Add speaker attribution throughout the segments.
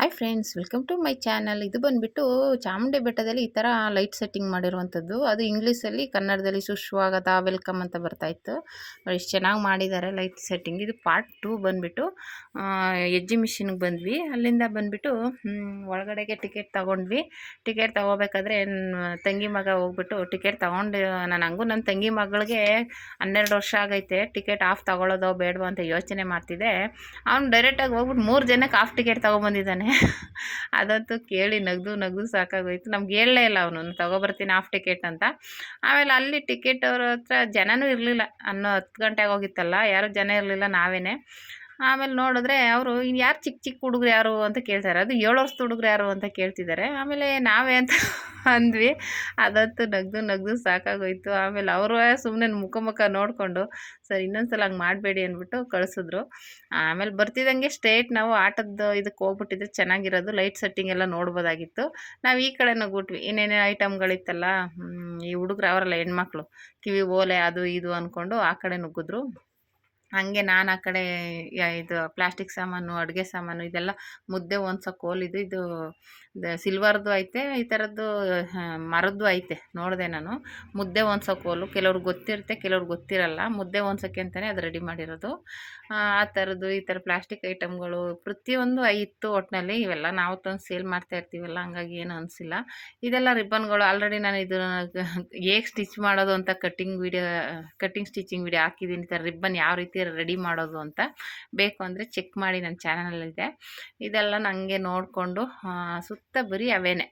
Speaker 1: Hi friends welcome to my channel ಇದು ಬಂದುಬಿಟ್ಟು ಚಾಮುಂಡಿ ಬೆಟ್ಟದಲ್ಲಿ ಈ ಥರ ಲೈಟ್ ಸೆಟ್ಟಿಂಗ್ ಮಾಡಿರುವಂಥದ್ದು. ಅದು ಇಂಗ್ಲೀಷಲ್ಲಿ ಕನ್ನಡದಲ್ಲಿ ಸುಸ್ವಾಗತ ವೆಲ್ಕಮ್ ಅಂತ ಬರ್ತಾಯಿತ್ತು ಎಷ್ಟು ಚೆನ್ನಾಗಿ ಮಾಡಿದ್ದಾರೆ ಲೈಟ್ ಸೆಟ್ಟಿಂಗ್ ಇದು ಪಾರ್ಟ್ ಟೂ ಬಂದುಬಿಟ್ಟು ಎಕ್ಸಿಬಿಷನ್ಗೆ ಬಂದ್ವಿ. ಅಲ್ಲಿಂದ ಬಂದುಬಿಟ್ಟು ಒಳಗಡೆಗೆ ಟಿಕೆಟ್ ತೊಗೊಂಡ್ವಿ. ಟಿಕೆಟ್ ತೊಗೋಬೇಕಾದ್ರೆ ತಂಗಿ ಮಗ ಹೋಗ್ಬಿಟ್ಟು ಟಿಕೆಟ್ ತೊಗೊಂಡು, ನಾನು ಹಂಗೂ ನನ್ನ ತಂಗಿ ಮಗಳಿಗೆ ಹನ್ನೆರಡು ವರ್ಷ ಆಗೈತೆ. ಟಿಕೆಟ್ ಆಫ್ ತೊಗೊಳ್ಳೋದೋ ಬೇಡವೋ ಅಂತ ಯೋಚನೆ ಮಾಡ್ತಿದ್ದೆ. ಅವ್ನು ಡೈರೆಕ್ಟಾಗಿ ಹೋಗ್ಬಿಟ್ಟು ಮೂರು ಜನಕ್ಕೆ ಆಫ್ ಟಿಕೆಟ್ ತೊಗೊಂಬಂದಿದ್ದಾನೆ. ಅದಂತೂ ಕೇಳಿ ನಗದು ನಗದು ಸಾಕಾಗೋಯ್ತು. ನಮ್ಗೆ ಹೇಳಲೇ ಇಲ್ಲ ಅವನು ತೊಗೊಬರ್ತೀನಿ ಆಫ್ ಟಿಕೆಟ್ ಅಂತ. ಆಮೇಲೆ ಅಲ್ಲಿ ಟಿಕೆಟ್ ಅವ್ರ ಹತ್ರ ಜನನೂ ಇರಲಿಲ್ಲ. ಅನ್ನೋ ಹತ್ತು ಗಂಟೆಗೆ ಹೋಗಿತ್ತಲ್ಲ, ಯಾರೂ ಜನ ಇರಲಿಲ್ಲ ನಾವೇ ಆಮೇಲೆ ನೋಡಿದ್ರೆ ಅವರು ಇನ್ನು ಯಾರು ಚಿಕ್ಕ ಚಿಕ್ಕ ಹುಡುಗ್ರು ಯಾರು? ಅಂತ ಕೇಳ್ತಾರೆ. ಅದು ಏಳು ವರ್ಷದ ಹುಡುಗ್ರು ಯಾರು ಅಂತ ಕೇಳ್ತಿದ್ದಾರೆ. ಆಮೇಲೆ ನಾವೇ ಅಂತ ಅಂದ್ವಿ. ಅದಂತೂ ನಗ್ದು ನಗ್ದು ಸಾಕಾಗೋಯ್ತು. ಆಮೇಲೆ ಅವರು ಸುಮ್ಮನೆ ಮುಖ ಮುಖ ನೋಡಿಕೊಂಡು, ಸರ್, ಇನ್ನೊಂದ್ಸಲ ಹಂಗೆ ಮಾಡಬೇಡಿ ಅಂದ್ಬಿಟ್ಟು ಕಳಿಸಿದ್ರು. ಆಮೇಲೆ ಬರ್ತಿದ್ದಂಗೆ ಸ್ಟ್ರೇಟ್ ನಾವು ಆಟದ ಇದಕ್ಕೆ ಹೋಗ್ಬಿಟ್ಟಿದ್ರೆ ಚೆನ್ನಾಗಿರೋದು. ಲೈಟ್ ಸೆಟ್ಟಿಂಗ್ ಎಲ್ಲ ನೋಡ್ಬೋದಾಗಿತ್ತು. ನಾವು ಈ ಕಡೆ ನುಗ್ಬಿಟ್ವಿ. ಏನೇನೇ ಐಟಮ್ಗಳಿತ್ತಲ್ಲ ಈ ಹುಡುಗ್ರು ಅವರಲ್ಲ ಹೆಣ್ಮಕ್ಳು. ಕಿವಿ ಓಲೆ, ಅದು ಇದು ಅಂದ್ಕೊಂಡು ಆ ಕಡೆ ನುಗ್ಗಿದ್ರು. ಹಂಗೆ ನಾನು ಆ ಕಡೆ ಇದು ಪ್ಲಾಸ್ಟಿಕ್ ಸಾಮಾನು, ಅಡುಗೆ ಸಾಮಾನು ಇದೆಲ್ಲ ಮುದ್ದೆ ಹೊಂದ್ಸೋ ಕೋಲ್ ಇದು ಇದು ಸಿಲ್ವರ್ದು ಐತೆ, ಈ ಥರದ್ದು ಮರದ್ದು ಐತೆ, ನೋಡಿದೆ ನಾನು. ಮುದ್ದೆ ಹೊಂದ್ಸೋ ಕೋಲು ಕೆಲವ್ರಿಗೆ ಗೊತ್ತಿರುತ್ತೆ ಕೆಲವ್ರಿಗೆ ಗೊತ್ತಿರಲ್ಲ. ಮುದ್ದೆ ಒಂದ್ಸಕ್ಕೆ ಅಂತಲೇ ಅದು ರೆಡಿ ಮಾಡಿರೋದು. ಆ ಥರದ್ದು ಈ ಥರ ಪ್ಲಾಸ್ಟಿಕ್ ಐಟಮ್ಗಳು ಪ್ರತಿಯೊಂದು ಇತ್ತು ಒಟ್ಟಿನಲ್ಲಿ ಇವೆಲ್ಲ ನಾವು ತಂದು ಸೇಲ್ ಮಾಡ್ತಾ ಇರ್ತೀವಲ್ಲ, ಹಂಗಾಗಿ ಏನು ಅನಿಸಿಲ್ಲ. ಇದೆಲ್ಲ ರಿಬ್ಬನ್ಗಳು ಆಲ್ರೆಡಿ ನಾನು ಇದು, ಹೇಗೆ ಸ್ಟಿಚ್ ಮಾಡೋದು ಅಂತ cutting video cutting stitching video ಹಾಕಿದ್ದೀನಿ, ಈ ಥರ ರಿಬ್ಬನ್ ಯಾವ ರೀತಿ ರೆಡಿ ಮಾಡೋದು ಅಂತ ಬೇಕು ಅಂದರೆ ಚೆಕ್ ಮಾಡಿ ನನ್ನ ಚಾನಲಲ್ಲಿದೆ. ಇದೆಲ್ಲ ನನಗೆ ನೋಡಿಕೊಂಡು ಸುತ್ತ ಬರೀ ಅವೇನೆ.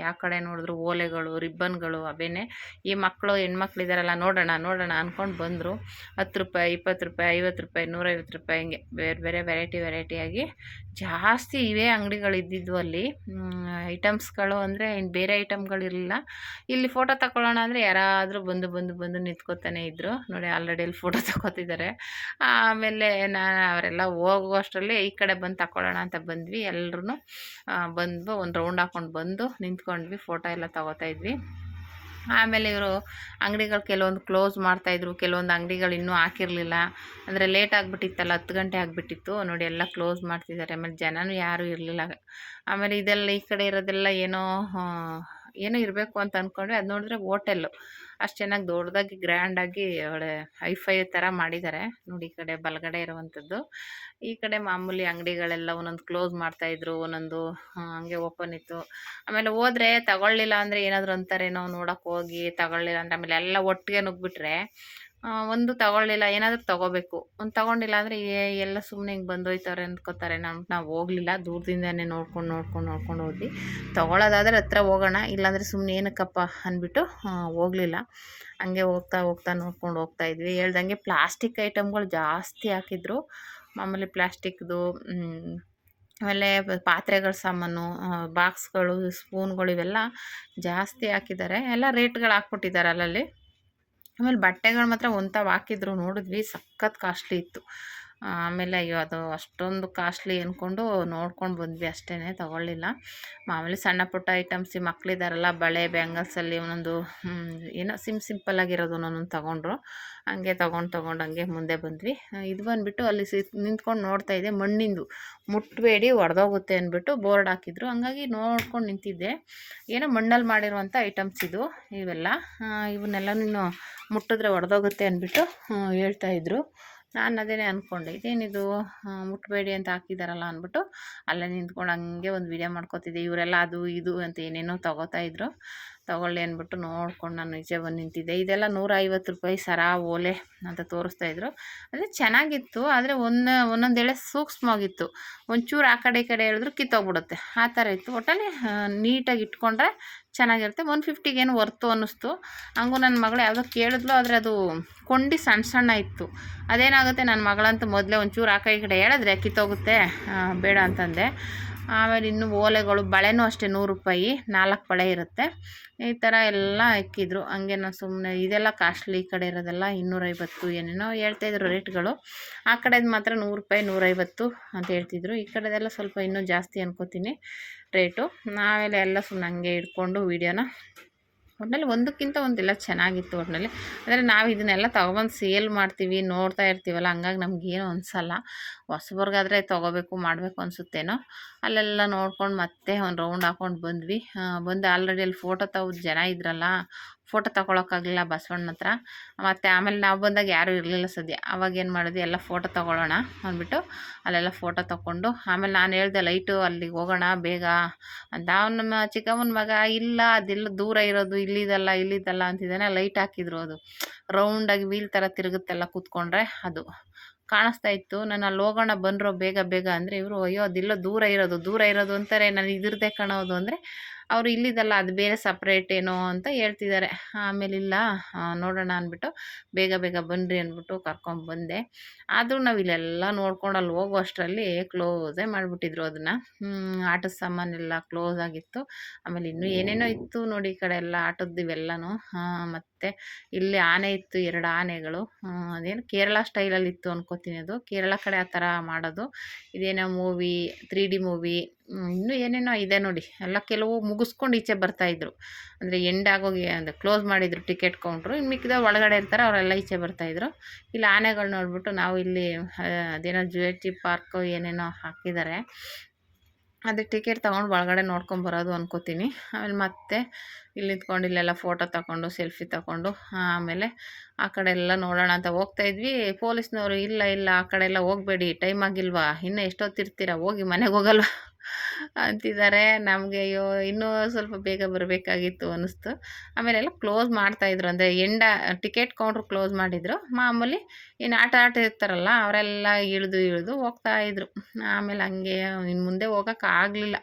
Speaker 1: ಯಾವ ಕಡೆ ನೋಡಿದ್ರು ಓಲೆಗಳು, ರಿಬ್ಬನ್ಗಳು ಅವೇನೆ. ಈ ಮಕ್ಕಳು ಹೆಣ್ಮಕ್ಳು ಇದ್ದಾರಲ್ಲ ನೋಡೋಣ ನೋಡೋಣ ಅಂದ್ಕೊಂಡು ಬಂದರು. ಹತ್ತು ರೂಪಾಯಿ, ಇಪ್ಪತ್ತು ರೂಪಾಯಿ, ಐವತ್ತು ರೂಪಾಯಿ, ನೂರೈವತ್ತು ರೂಪಾಯಿ ಹಿಂಗೆ ಬೇರೆ ಬೇರೆ ವೆರೈಟಿ ವೆರೈಟಿಯಾಗಿ ಜಾಸ್ತಿ ಇವೇ ಅಂಗಡಿಗಳು ಇದ್ದಿದ್ವು ಅಲ್ಲಿ. ಐಟಮ್ಸ್ಗಳು ಅಂದರೆ ಇನ್ನು ಬೇರೆ ಐಟಮ್ಗಳಿರಲಿಲ್ಲ ಇಲ್ಲಿ ಫೋಟೋ ತಗೊಳ್ಳೋಣ ಅಂದರೆ ಯಾರಾದರೂ ಬಂದು ಬಂದು ಬಂದು ನಿಂತ್ಕೋತಾನೆ ಇದ್ದರು ನೋಡಿ, ಆಲ್ರೆಡಿ ಅಲ್ಲಿ ಫೋಟೋ ತಗೋತಿದ್ದಾರೆ ಆಮೇಲೆ ನಾನು ಅವರೆಲ್ಲ ಹೋಗುವಷ್ಟರಲ್ಲಿ ಈ ಕಡೆ ಬಂದು ತಗೊಳ್ಳೋಣ ಅಂತ ಬಂದ್ವಿ. ಎಲ್ಲರೂ ಬಂದು ಒಂದು ರೌಂಡ್ ಹಾಕ್ಕೊಂಡು ಬಂದು ನಿಂತ್ಕೊಂಡ್ವಿ ಫೋಟೋ ಎಲ್ಲ ತಗೋತಾ ಇದ್ವಿ. ಆಮೇಲೆ ಇವರು ಅಂಗಡಿಗಳು ಕೆಲವೊಂದು ಕ್ಲೋಸ್ ಮಾಡ್ತಾಯಿದ್ರು ಕೆಲವೊಂದು ಅಂಗಡಿಗಳು ಇನ್ನೂ ಹಾಕಿರಲಿಲ್ಲ. ಅಂದರೆ ಲೇಟ್ ಆಗಿಬಿಟ್ಟಿತ್ತಲ್ಲ, ಹತ್ತು ಗಂಟೆ ಆಗಿಬಿಟ್ಟಿತ್ತು. ನೋಡಿ ಎಲ್ಲ ಕ್ಲೋಸ್ ಮಾಡ್ತಿದ್ದಾರೆ. ಆಮೇಲೆ ಜನನೂ ಯಾರೂ ಇರಲಿಲ್ಲ. ಆಮೇಲೆ ಇದೆಲ್ಲ ಈ ಕಡೆ ಇರೋದೆಲ್ಲ ಏನೋ ಏನೋ ಇರಬೇಕು ಅಂತ ಅಂದ್ಕೊಂಡ್ವಿ ಅದು ನೋಡಿದ್ರೆ ಹೋಟೆಲ್ಲು ಅಷ್ಟು ಚೆನ್ನಾಗಿ ದೊಡ್ಡದಾಗಿ ಒಳ್ಳೆ ಹೈಫೈ ಥರ ಮಾಡಿದ್ದಾರೆ ನೋಡಿ ಈ ಕಡೆ ಬಲಗಡೆ ಇರುವಂಥದ್ದು ಈ ಕಡೆ ಮಾಮೂಲಿ ಅಂಗಡಿಗಳೆಲ್ಲ ಒಂದೊಂದು ಕ್ಲೋಸ್ ಮಾಡ್ತಾಯಿದ್ರು ಒಂದೊಂದು ಹಂಗೆ ಓಪನ್ ಇತ್ತು. ಆಮೇಲೆ ಹೋದ್ರೆ ತಗೊಳ್ಳಿಲ್ಲ ಅಂದರೆ ಏನಾದರೂ ಅಂತಾರೇನೋ ನೋಡೋಕೆ ಹೋಗಿ ತಗೊಳ್ಳಿಲ್ಲ. ಅಂದರೆ ಆಮೇಲೆ ಎಲ್ಲ ಒಟ್ಟಿಗೆ ನುಗ್ಗಿಬಿಟ್ರೆ ಒಂದು ತಗೊಳ್ಳಿಲ್ಲ, ಏನಾದರೂ ತಗೋಬೇಕು. ಒಂದು ತೊಗೊಂಡಿಲ್ಲ ಅಂದರೆ ಎಲ್ಲ ಸುಮ್ಮನೆ ಹಿಂಗೆ ಹೋಯ್ತಾರೆ ಅಂದ್ಕೋತಾರೆ ನಮ್ಗೆ ನಾವು ಹೋಗಲಿಲ್ಲ, ದೂರದಿಂದನೇ ನೋಡ್ಕೊಂಡು ನೋಡ್ಕೊಂಡು ನೋಡ್ಕೊಂಡು ಹೋದ್ವಿ. ತಗೊಳ್ಳೋದಾದ್ರೆ ಹತ್ರ ಹೋಗೋಣ, ಇಲ್ಲಾಂದರೆ ಸುಮ್ಮನೆ ಏನಕ್ಕಪ್ಪ ಅಂದ್ಬಿಟ್ಟು ಹೋಗಲಿಲ್ಲ. ಹಂಗೆ ಹೋಗ್ತಾ ಹೋಗ್ತಾ ನೋಡ್ಕೊಂಡು ಹೋಗ್ತಾ ಇದ್ವಿ. ಹೇಳ್ದಂಗೆ ಪ್ಲಾಸ್ಟಿಕ್ ಐಟಮ್ಗಳು ಜಾಸ್ತಿ ಹಾಕಿದ್ರು. ಮಾಮೂಲಿ ಪ್ಲಾಸ್ಟಿಕ್ದು ಆಮೇಲೆ ಪಾತ್ರೆಗಳ ಸಾಮಾನು ಬಾಕ್ಸ್ಗಳು, ಸ್ಪೂನ್ಗಳು ಇವೆಲ್ಲ ಜಾಸ್ತಿ ಹಾಕಿದ್ದಾರೆ. ಎಲ್ಲ ರೇಟ್ಗಳು ಹಾಕ್ಬಿಟ್ಟಿದ್ದಾರೆ ಅಲ್ಲಲ್ಲಿ. ಆಮೇಲೆ ಬಟ್ಟೆಗಳು ಮಾತ್ರ ಒಂಥವು ಹಾಕಿದ್ರು ನೋಡಿದ್ವಿ ಸಖತ್ ಕಾಸ್ಟ್ಲಿ ಇತ್ತು. ಆಮೇಲೆ ಅಯ್ಯೋ, ಅದು ಅಷ್ಟೊಂದು ಕಾಸ್ಟ್ಲಿ ಅಂದ್ಕೊಂಡು ನೋಡ್ಕೊಂಡು ಬಂದ್ವಿ ಅಷ್ಟೇ ತೊಗೊಳ್ಳಿಲ್ಲ. ಮಾಮೂಲಿ ಸಣ್ಣ ಪುಟ್ಟ ಐಟಮ್ಸ್ ಈ ಮಕ್ಕಳಿದಾರಲ್ಲ ಬಳೆ, ಬ್ಯಾಂಗಲ್ಸಲ್ಲಿ ಒಂದೊಂದು ಏನೋ ಸಿಮ್ ಸಿಂಪಲ್ಲಾಗಿರೋದು ಒಂದೊಂದು ತೊಗೊಂಡ್ರು. ಹಂಗೆ ತೊಗೊಂಡು ತೊಗೊಂಡು ಹಂಗೆ ಮುಂದೆ ಬಂದ್ವಿ. ಇದು ಬಂದುಬಿಟ್ಟು ಅಲ್ಲಿ ಸಿ, ನಿಂತ್ಕೊಂಡು ನೋಡ್ತಾ ಇದ್ದೆ, ಮಣ್ಣಿಂದು. ಮುಟ್ಟಬೇಡಿ ಒಡೆದೋಗುತ್ತೆ ಅಂದ್ಬಿಟ್ಟು ಬೋರ್ಡ್ ಹಾಕಿದ್ರು. ಹಂಗಾಗಿ ನೋಡ್ಕೊಂಡು ನಿಂತಿದ್ದೆ. ಏನೋ ಮಣ್ಣಲ್ಲಿ ಮಾಡಿರುವಂಥ ಐಟಮ್ಸ್ ಇದು, ಇವೆಲ್ಲ. ಇವನ್ನೆಲ್ಲ ನೀನು ಮುಟ್ಟಿದ್ರೆ ಒಡೆದೋಗುತ್ತೆ ಅಂದ್ಬಿಟ್ಟು ಹೇಳ್ತಾಯಿದ್ರು ನಾನು ಅದೇನೇ ಅಂದ್ಕೊಂಡೆ ಇದೇನಿದು ಮುಟ್ಟಬೇಡಿ ಅಂತ ಹಾಕಿದಾರಲ್ಲ ಅಂದ್ಬಿಟ್ಟು ಅಲ್ಲೇ ನಿಂತ್ಕೊಂಡು ಹಂಗೆ ಒಂದು ವೀಡಿಯೋ ಮಾಡ್ಕೋತಿದ್ದೆ. ಇವರೆಲ್ಲ ಅದು, ಇದು ಅಂತ ಏನೇನೋ ತಗೋತಾ ಇದ್ರು. ತೊಗೊಳ್ಳಿ ಅಂದ್ಬಿಟ್ಟು ನೋಡ್ಕೊಂಡು ನಾನು ನಿಜ ಬಂದು ನಿಂತಿದ್ದೆ. ಇದೆಲ್ಲ ನೂರ ಐವತ್ತು ರೂಪಾಯಿ ಸರ ಓಲೆ ಅಂತ ತೋರಿಸ್ತಾ ಇದ್ರು. ಅಂದರೆ ಚೆನ್ನಾಗಿತ್ತು, ಆದರೆ ಒಂದು, ಒಂದೊಂದು ಎಳೆ ಸೂಕ್ಷ್ಮವಾಗಿತ್ತು. ಒಂಚೂರು ಆ ಕಡೆ ಈ ಕಡೆ ಹೇಳಿದ್ರು ಕಿತ್ತೋಗ್ಬಿಡುತ್ತೆ. ಆ ಥರ ಇತ್ತು. ಒಟ್ಟಲ್ಲಿ ನೀಟಾಗಿ ಇಟ್ಕೊಂಡ್ರೆ ಚೆನ್ನಾಗಿರುತ್ತೆ. ಒನ್ ಫಿಫ್ಟಿಗೇನು ವರ್ತು ಅನ್ನಿಸ್ತು. ಹಂಗೂ ನನ್ನ ಮಗಳು ಯಾವುದೋ ಕೇಳಿದ್ಲು, ಆದರೆ ಅದು ಕೊಂಡಿ ಸಣ್ಣ ಸಣ್ಣ ಇತ್ತು. ಅದೇನಾಗುತ್ತೆ, ನನ್ನ ಮಗಳಂತೂ ಮೊದಲೇ ಒಂಚೂರು ಆ ಕೈ ಕಡೆ ಹೇಳಿದ್ರೆ ಕಿತ್ತೋಗುತ್ತೆ ಬೇಡ ಅಂತಂದೆ. ಆಮೇಲೆ ಇನ್ನು ಓಲೆಗಳು ಬಳೆನೂ ಅಷ್ಟೇ ನೂರು ರೂಪಾಯಿ, ನಾಲ್ಕು ಬಳೆ ಇರುತ್ತೆ. ಈ ಥರ ಎಲ್ಲ ಇಕ್ಕಿದ್ರು ಹಂಗೆ ನಾನು ಸುಮ್ಮನೆ ಇದೆಲ್ಲ ಕಾಸ್ಟ್ಲಿ ಈ ಕಡೆ ಇರೋದೆಲ್ಲ ಇನ್ನೂರೈವತ್ತು ಏನೇನೋ ಹೇಳ್ತಾಯಿದ್ರು ರೇಟ್ಗಳು. ಆ ಕಡೆದು ಮಾತ್ರ ನೂರು ರೂಪಾಯಿ, ನೂರೈವತ್ತು ಅಂತ ಹೇಳ್ತಿದ್ರು. ಈ ಕಡೆದೆಲ್ಲ ಸ್ವಲ್ಪ ಇನ್ನೂ ಜಾಸ್ತಿ ಅನ್ಕೋತೀನಿ ರೇಟು. ನಾವೆಲ್ಲ ಎಲ್ಲ ಸುಮ್ಮನೆ ಹಂಗೆ ಇಟ್ಕೊಂಡು ವೀಡಿಯೋನ ಒಟ್ನಲ್ಲಿ ಒಂದಕ್ಕಿಂತ ಒಂದೆಲ್ಲ, ಚೆನ್ನಾಗಿತ್ತು ಒಟ್ನಲ್ಲಿ. ಅಂದರೆ ನಾವು ಇದನ್ನೆಲ್ಲ ತೊಗೊಬಂದು ಸೇಲ್ ಮಾಡ್ತೀವಿ, ನೋಡ್ತಾ ಇರ್ತೀವಲ್ಲ, ಹಂಗಾಗಿ ನಮಗೇನು ಅನಿಸಲ್ಲ. ಹೊಸಬರ್ಗಾದ್ರೆ ತೊಗೋಬೇಕು, ಮಾಡಬೇಕು ಅನಿಸುತ್ತೇನೋ. ಅಲ್ಲೆಲ್ಲ ನೋಡ್ಕೊಂಡು ಮತ್ತೆ ಒಂದು ರೌಂಡ್ ಹಾಕ್ಕೊಂಡು ಬಂದ್ವಿ. ಬಂದು ಆಲ್ರೆಡಿ ಅಲ್ಲಿ ಫೋಟೋ ತಗೋದು ಜನ ಇದ್ರಲ್ಲ ಫೋಟೋ ತಗೊಳಕ್ಕಾಗಲಿಲ್ಲ ಬಸವಣ್ಣ ಹತ್ರ. ಮತ್ತು ಆಮೇಲೆ ನಾವು ಬಂದಾಗ ಯಾರೂ ಇರಲಿಲ್ಲ ಸದ್ಯ. ಅವಾಗ ಏನು ಮಾಡಿದ್ವಿ ಎಲ್ಲ ಫೋಟೋ ತೊಗೊಳ್ಳೋಣ ಅಂದ್ಬಿಟ್ಟು ಅಲ್ಲೆಲ್ಲ ಫೋಟೋ ತೊಗೊಂಡು ಆಮೇಲೆ ನಾನು ಹೇಳ್ದೆ ಲೈಟು ಅಲ್ಲಿಗೆ ಹೋಗೋಣ, ಬೇಗ ಅಂತ. ಅವನ ಚಿಕ್ಕಮ್ಮನ ಮಗ, ಇಲ್ಲ, ಅದೆಲ್ಲ, ದೂರ ಇರೋದು, ಇಲ್ಲಿದಲ್ಲ ಇಲ್ಲಿದಲ್ಲ ಅಂತಿದ್ದಾನೆ. ಲೈಟ್ ಹಾಕಿದ್ರು ಅದು. ರೌಂಡಾಗಿ ವೀಲ್ ಥರ ತಿರುಗುತ್ತೆಲ್ಲ ಕೂತ್ಕೊಂಡ್ರೆ ಅದು ಕಾಣಿಸ್ತಾ ಇತ್ತು. ನಾನು ಅಲ್ಲಿ ಹೋಗೋಣ, ಬಂದರು ಬೇಗ ಬೇಗ ಅಂದರೆ ಇವರು, ಅಯ್ಯೋ, ಅದಿಲ್ಲ, ದೂರ ಇರೋದು ದೂರ ಇರೋದು ಅಂತಾರೆ. ನಾನು ಇದ್ರದ್ದೇ ಕಾಣೋದು ಅಂದರೆ ಅವರು ಇಲ್ಲಿದಲ್ಲ, ಅದು ಬೇರೆ ಸಪ್ರೇಟ್ ಏನೋ ಅಂತ ಹೇಳ್ತಿದ್ದಾರೆ. ಆಮೇಲೆ ಇಲ್ಲ ನೋಡೋಣ ಅಂದ್ಬಿಟ್ಟು ಬೇಗ ಬೇಗ ಬನ್ನಿರಿ ಅಂದ್ಬಿಟ್ಟು ಕರ್ಕೊಂಡ್ಬಂದೆ ಆದರೂ ನಾವು ಇಲ್ಲೆಲ್ಲ ನೋಡ್ಕೊಂಡು ಅಲ್ಲಿ ಹೋಗೋ ಅಷ್ಟರಲ್ಲಿ ಕ್ಲೋಸೇ ಮಾಡಿಬಿಟ್ಟಿದ್ರು ಅದನ್ನು. ಆಟದ ಸಾಮಾನೆಲ್ಲ ಕ್ಲೋಸ್ ಆಗಿತ್ತು. ಆಮೇಲೆ ಇನ್ನೂ ಏನೇನೋ ಇತ್ತು ನೋಡಿ ಈ ಕಡೆ ಎಲ್ಲ, ಆಟದ್ದು ಇವೆಲ್ಲನೂ. ಮತ್ತು ಇಲ್ಲಿ ಆನೆ ಇತ್ತು, ಎರಡು ಆನೆಗಳು. ಅದೇನು ಕೇರಳ ಸ್ಟೈಲಲ್ಲಿ ಇತ್ತು ಅನ್ಕೋತೀನಿ ಅದು. ಕೇರಳ ಕಡೆ ಆ ಥರ ಮಾಡೋದು. ಇದೇನೋ ಮೂವಿ ತ್ರೀ ಡಿ ಮೂವಿ ಇನ್ನೂ ಏನೇನೋ ಇದೆ ನೋಡಿ. ಎಲ್ಲ ಕೆಲವು ಮುಗಿಸ್ಕೊಂಡು ಈಚೆ ಬರ್ತಾಯಿದ್ರು ಅಂದರೆ ಎಂಡ್ ಆಗೋಗಿ ಅಂದರೆ ಕ್ಲೋಸ್ ಮಾಡಿದರು ಟಿಕೆಟ್ ಕೌಂಟ್ರು ಇನ್ನು ಮಿಕ್ಕಿದ ಒಳಗಡೆ ಇರ್ತಾರೆ, ಅವರೆಲ್ಲ ಈಚೆ ಬರ್ತಾಯಿದ್ರು ಇಲ್ಲಿ ಆನೆಗಳು ನೋಡಿಬಿಟ್ಟು ನಾವು ಇಲ್ಲಿ ಅದೇನೋ ಜುವೆಟ್ರಿ ಪಾರ್ಕು ಏನೇನೋ ಹಾಕಿದ್ದಾರೆ. ಅದೇ ಟಿಕೆಟ್ ತೊಗೊಂಡು ಒಳಗಡೆ ನೋಡ್ಕೊಂಬರೋದು ಅಂದ್ಕೋತೀನಿ ಆಮೇಲೆ ಮತ್ತೆ ಇಲ್ಲಿ ನಿಂತ್ಕೊಂಡು ಇಲ್ಲೆಲ್ಲ ಫೋಟೋ ತಗೊಂಡು ಸೆಲ್ಫಿ ತಗೊಂಡು ಆಮೇಲೆ ಆ ಕಡೆ ಎಲ್ಲ ನೋಡೋಣ ಅಂತ ಹೋಗ್ತಾ ಇದ್ವಿ. ಪೊಲೀಸ್ನವರು ಇಲ್ಲ ಇಲ್ಲ, ಆ ಕಡೆ ಎಲ್ಲ ಹೋಗಬೇಡಿ ಟೈಮ್ ಆಗಿಲ್ವಾ? ಇನ್ನೂ ಎಷ್ಟೊತ್ತಿರ್ತೀರ? ಹೋಗಿ ಮನೆಗೆ ಹೋಗಲ್ವಾ? ಅಂತಿದ್ದಾರೆ. ನಮಗೆ ಅಯ್ಯೋ, ಇನ್ನೂ ಸ್ವಲ್ಪ ಬೇಗ ಬರಬೇಕಾಗಿತ್ತು ಅನ್ನಿಸ್ತು. ಆಮೇಲೆಲ್ಲ ಕ್ಲೋಸ್ ಮಾಡ್ತಾಯಿದ್ರು ಅಂದರೆ ಎಂಡ ಟಿಕೆಟ್ ಕೌಂಟ್ರ್ ಕ್ಲೋಸ್ ಮಾಡಿದರು. ಮಾಮೂಲಿ ಇನ್ನು ಆಟ ಆಟ ಇರ್ತಾರಲ್ಲ, ಅವರೆಲ್ಲ ಇಳಿದು ಇಳಿದು ಹೋಗ್ತಾಯಿದ್ರು ಆಮೇಲೆ ಹಂಗೆ ಇನ್ನು ಮುಂದೆ ಹೋಗೋಕ್ಕಾಗಲಿಲ್ಲ.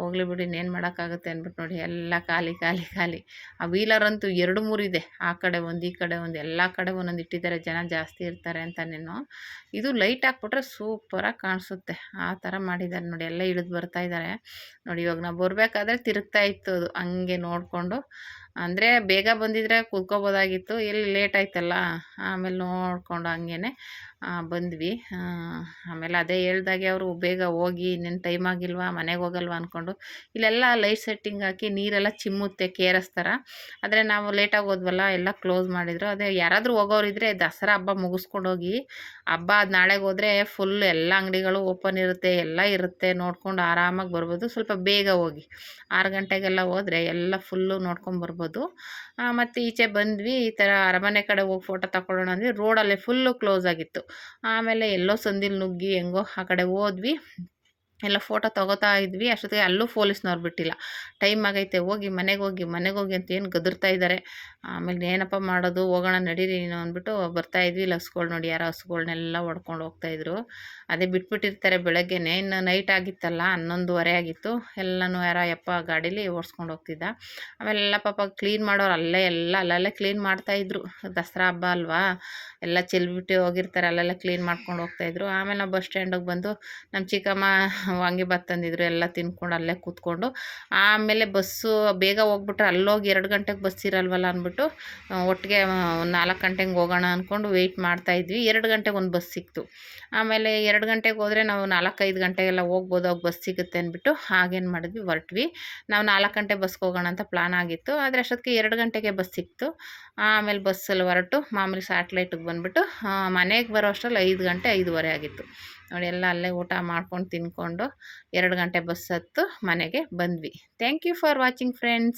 Speaker 1: ಹೋಗ್ಲಿ ಬಿಡಿ, ಇನ್ನೇನು ಮಾಡೋಕ್ಕಾಗುತ್ತೆ ಅಂದ್ಬಿಟ್ಟು ನೋಡಿ ಎಲ್ಲ ಖಾಲಿ ಖಾಲಿ ಖಾಲಿ. ಆ ವೀಲರ್ ಅಂತೂ ಎರಡು, ಮೂರು ಇದೆ. ಆ ಕಡೆ ಒಂದು, ಈ ಕಡೆ ಒಂದು, ಎಲ್ಲ ಕಡೆ ಒಂದೊಂದು ಇಟ್ಟಿದ್ದಾರೆ. ಜನ ಜಾಸ್ತಿ ಇರ್ತಾರೆ ಅಂತ ಅಂತನೇನು ಇದು ಲೈಟ್ ಹಾಕ್ಬಿಟ್ರೆ ಸೂಪರಾಗಿ ಕಾಣಿಸುತ್ತೆ. ಆ ಥರ ಮಾಡಿದ್ದಾರೆ ನೋಡಿ, ಎಲ್ಲ ಇಳಿದು ಬರ್ತಾ ಇದ್ದಾರೆ. ನೋಡಿ ಇವಾಗ ನಾವು ಬರಬೇಕಾದ್ರೆ ತಿರುಗ್ತಾ ಇತ್ತು ಅದು. ಹಂಗೆ ನೋಡಿಕೊಂಡು ಅಂದರೆ ಬೇಗ ಬಂದಿದ್ರೆ ಕೂತ್ಕೋಬೋದಾಗಿತ್ತು ಎಲ್ಲಿ ಲೇಟ್ ಆಯ್ತಲ್ಲ, ಆಮೇಲೆ ನೋಡ್ಕೊಂಡು ಹಂಗೇ ಬಂದ್ವಿ. ಆಮೇಲೆ ಅದೇ ಹೇಳ್ದಾಗೆ ಅವರು ಬೇಗ ಹೋಗಿ ಇನ್ನೇನು ಟೈಮ್ ಆಗಿಲ್ವಾ, ಮನೆಗೆ ಹೋಗಲ್ವಾ ಅಂದ್ಕೊಂಡು ಇಲ್ಲೆಲ್ಲ ಲೈಟ್ ಸೆಟ್ಟಿಂಗ್ ಹಾಕಿ ನೀರೆಲ್ಲ ಚಿಮ್ಮುತ್ತೆ ಥರ. ಆದರೆ ನಾವು ಲೇಟಾಗಿ ಹೋದ್ವಲ್ಲ, ಎಲ್ಲ ಕ್ಲೋಸ್ ಮಾಡಿದರು. ಅದೇ ಯಾರಾದರೂ ಹೋಗೋರಿದ್ರೆ ದಸರಾ ಹಬ್ಬ ಮುಗಿಸ್ಕೊಂಡೋಗಿ, ಹಬ್ಬ ಅದು ನಾಳೆಗೆ ಹೋದರೆ ಫುಲ್ ಎಲ್ಲ ಅಂಗಡಿಗಳು ಓಪನ್ ಇರುತ್ತೆ, ಎಲ್ಲ ಇರುತ್ತೆ. ನೋಡ್ಕೊಂಡು ಆರಾಮಾಗಿ ಬರ್ಬೋದು. ಸ್ವಲ್ಪ ಬೇಗ ಹೋಗಿ. ಆರು ಗಂಟೆಗೆಲ್ಲ ಹೋದರೆ ಎಲ್ಲ ಫುಲ್ಲು ನೋಡ್ಕೊಂಬರ್ಬೋದು ಮತ್ತು ಈಚೆ ಬಂದ್ವಿ, ಈ ಥರ ಅರಮನೆ ಕಡೆ ಹೋಗಿ ಫೋಟೋ ತಗೊಳ್ಳೋಣ ಅಂದ್ವಿ ರೋಡಲ್ಲೇ ಫುಲ್ಲು ಕ್ಲೋಸ್ ಆಗಿತ್ತು. ಆಮೇಲೆ ಎಲ್ಲೋ ಸಂದಿಲ್ ನುಗ್ಗಿ, ಹೆಂಗೋ ಆ ಕಡೆ ಹೋದ್ವಿ. ಎಲ್ಲ ಫೋಟೋ ತೊಗೋತಾ ಇದ್ವಿ. ಅಷ್ಟೊತ್ತಿಗೆ ಅಲ್ಲೂ ಪೊಲೀಸ್ನವ್ರು ಬಿಟ್ಟಿಲ್ಲ. ಟೈಮ್ ಆಗೈತೆ, ಹೋಗಿ ಮನೆಗೆ ಹೋಗಿ ಮನೆಗೆ ಹೋಗಿ ಅಂತ ಏನು ಗದರ್ತಾ ಇದ್ದಾರೆ ಆಮೇಲೆ ಏನಪ್ಪ ಮಾಡೋದು, ಹೋಗೋಣ, ನಡೀರಿ ನೀನು ಅಂದ್ಬಿಟ್ಟು ಬರ್ತಾಯಿದ್ವಿ ಇಲ್ಲಿ ಹಸ್ಗಳು ನೋಡಿ, ಯಾರೋ ಹಸುಗಳನ್ನೆಲ್ಲ ಹೊಡ್ಕೊಂಡು ಹೋಗ್ತಾಯಿದ್ರು ಅದೇ ಬಿಟ್ಬಿಟ್ಟಿರ್ತಾರೆ ಬೆಳಗ್ಗೆನೇ. ಇನ್ನು ನೈಟ್ ಆಗಿತ್ತಲ್ಲ, ಹನ್ನೊಂದುವರೆ ಆಗಿತ್ತು. ಎಲ್ಲನೂ ಯಾರೋ ಯಪ್ಪ ಗಾಡೀಲಿ ಓಡಿಸ್ಕೊಂಡು ಹೋಗ್ತಿದ್ದ. ಆಮೇಲೆಲ್ಲ ಪಾಪ ಕ್ಲೀನ್ ಮಾಡೋರು ಅಲ್ಲೇ ಎಲ್ಲ, ಅಲ್ಲಲ್ಲೇ ಕ್ಲೀನ್ ಮಾಡ್ತಾಯಿದ್ರು ದಸರಾ ಹಬ್ಬ ಅಲ್ವಾ? ಎಲ್ಲ ಚೆಲ್ಬಿಟ್ಟು ಹೋಗಿರ್ತಾರೆ, ಅಲ್ಲೆಲ್ಲ ಕ್ಲೀನ್ ಮಾಡ್ಕೊಂಡು ಹೋಗ್ತಾಯಿದ್ರು ಆಮೇಲೆ ನಾವು ಬಸ್ ಸ್ಟ್ಯಾಂಡಿಗೆ ಬಂದು ನಮ್ಮ ಚಿಕ್ಕಮ್ಮ ವಾಂಗಿಬಾತ್ ತಂದಿದ್ರು, ಎಲ್ಲ ತಿನ್ಕೊಂಡು ಅಲ್ಲೇ ಕೂತ್ಕೊಂಡು. ಆಮೇಲೆ ಬಸ್ಸು ಬೇಗ ಹೋಗ್ಬಿಟ್ರೆ ಅಲ್ಲೋಗಿ ಎರಡು ಗಂಟೆಗೆ ಬಸ್ ಇರಲ್ವಲ್ಲ ಅಂದ್ಬಿಟ್ಟು ಒಟ್ಟಿಗೆ ನಾಲ್ಕು ಗಂಟೆಗೆ ಹೋಗೋಣ ಅಂದ್ಕೊಂಡು ವೆಯ್ಟ್ ಮಾಡ್ತಾಯಿದ್ವಿ ಎರಡು ಗಂಟೆಗೆ ಒಂದು ಬಸ್ ಸಿಕ್ತು. ಆಮೇಲೆ ಎರಡು ಗಂಟೆಗೆ ಹೋದರೆ ನಾವು ನಾಲ್ಕೈದು ಗಂಟೆಗೆಲ್ಲ ಹೋಗ್ಬೋದು, ಅವಾಗ ಬಸ್ ಸಿಗುತ್ತೆ ಅಂದ್ಬಿಟ್ಟು ಹಾಗೇನು ಮಾಡಿದ್ವಿ, ಹೊರಟ್ವಿ. ನಾವು ನಾಲ್ಕು ಗಂಟೆ ಬಸ್ಗೆ ಹೋಗೋಣ ಅಂತ ಪ್ಲಾನ್ ಆಗಿತ್ತು. ಆದರೆ ಅಷ್ಟೊತ್ತಿಗೆ ಎರಡು ಗಂಟೆಗೆ ಬಸ್ ಸಿಕ್ತು. ಆಮೇಲೆ ಬಸ್ಸಲ್ಲಿ ಹೊರಟು, ಮಾಮೂಲಿ ಸ್ಯಾಟ್ಲೈಟಿಗೆ ಬಂದುಬಿಟ್ಟು ಮನೆಗೆ ಬರೋ ಅಷ್ಟರಲ್ಲಿ ಐದು ಗಂಟೆ ಐದುವರೆ ಆಗಿತ್ತು. ನೋಡಿ, ಎಲ್ಲ ಅಲ್ಲೇ ಊಟ ಮಾಡ್ಕೊಂಡು ತಿನ್ಕೊಂಡು ಎರಡು ಗಂಟೆ ಬಸ್ ಹತ್ತು ಮನೆಗೆ ಬಂದ್ವಿ. Thank you for watching friends